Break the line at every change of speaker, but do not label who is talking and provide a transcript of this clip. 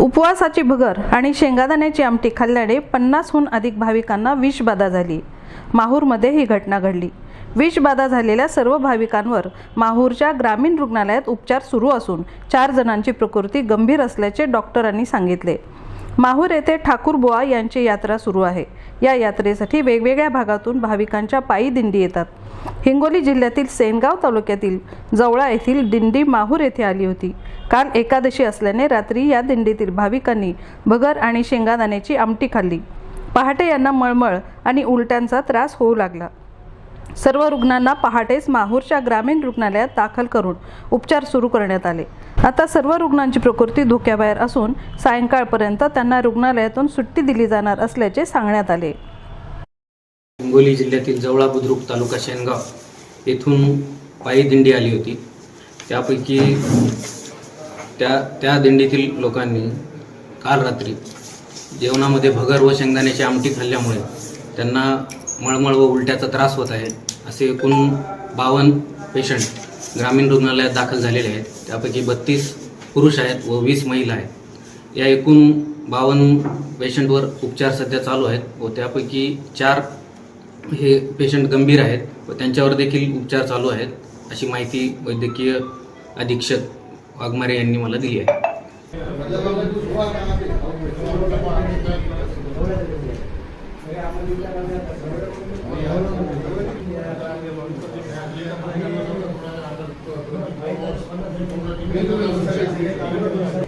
उपवासाची भगर आणि शेंगादाण्याची आमटी खाल्ल्याने पन्नासहून अधिक भाविकांना विषबाधा झाली. माहूरमध्ये ही घटना घडली. विषबाधा झालेल्या सर्व भाविकांवर माहूरच्या ग्रामीण रुग्णालयात उपचार सुरू असून चार जणांची प्रकृती गंभीर असल्याचे डॉक्टरांनी सांगितले. माहूर येथे ठाकूरबुवा यांची यात्रा सुरू आहे. या यात्रेसाठी वेगवेगळ्या भागातून भाविकांच्या पायी दिंडी येतात. हिंगोली जिल्ह्यातील सेनगाव तालुक्यातील जवळा येथील दिंडी माहूर येथे आली होती. काल एकादशी असल्याने रात्री या दिंडीतील भाविकांनी भगर आणि शेंगादाण्याची आमटी खाल्ली. पहाटे यांना मळमळ आणि उलट्यांचा त्रास होऊ लागला. सर्व रुग्णांना पहाटेच माहूरच्या ग्रामीण रुग्णालयात दाखल करून उपचार सुरू करण्यात आले. आता सर्व रुग्णांची प्रकृती धोक्याबाहेर असून सायंकाळपर्यंत त्यांना रुग्णालयातून सुट्टी दिली जाणार असल्याचे सांगण्यात आले.
हिंगोली जिल्ह्यातील जवळा बुद्रुक तालुका शेनगाव येथून पायी दिंडी आली होती. त्यापैकी त्या त्या दिंडीतील लोकांनी काल रात्री जेवणामध्ये भगर व शेंगदाण्याची आमटी खाल्ल्यामुळे त्यांना मळमळ व उलट्याचा त्रास होत आहे. असे एकूण बावन्न पेशंट ग्रामीण रुग्णालयात दाखल झालेले आहेत. त्यापैकी बत्तीस पुरुष आहेत व वीस महिला आहेत. या एकूण बावन्न पेशंटवर उपचार सध्या चालू आहेत व त्यापैकी चार हे पेशंट गंभीर आहेत व त्यांच्यावर देखील उपचार चालू आहेत अशी माहिती वैद्यकीय अधीक्षक वाघमारे यांनी मला दिली आहे. Gracias.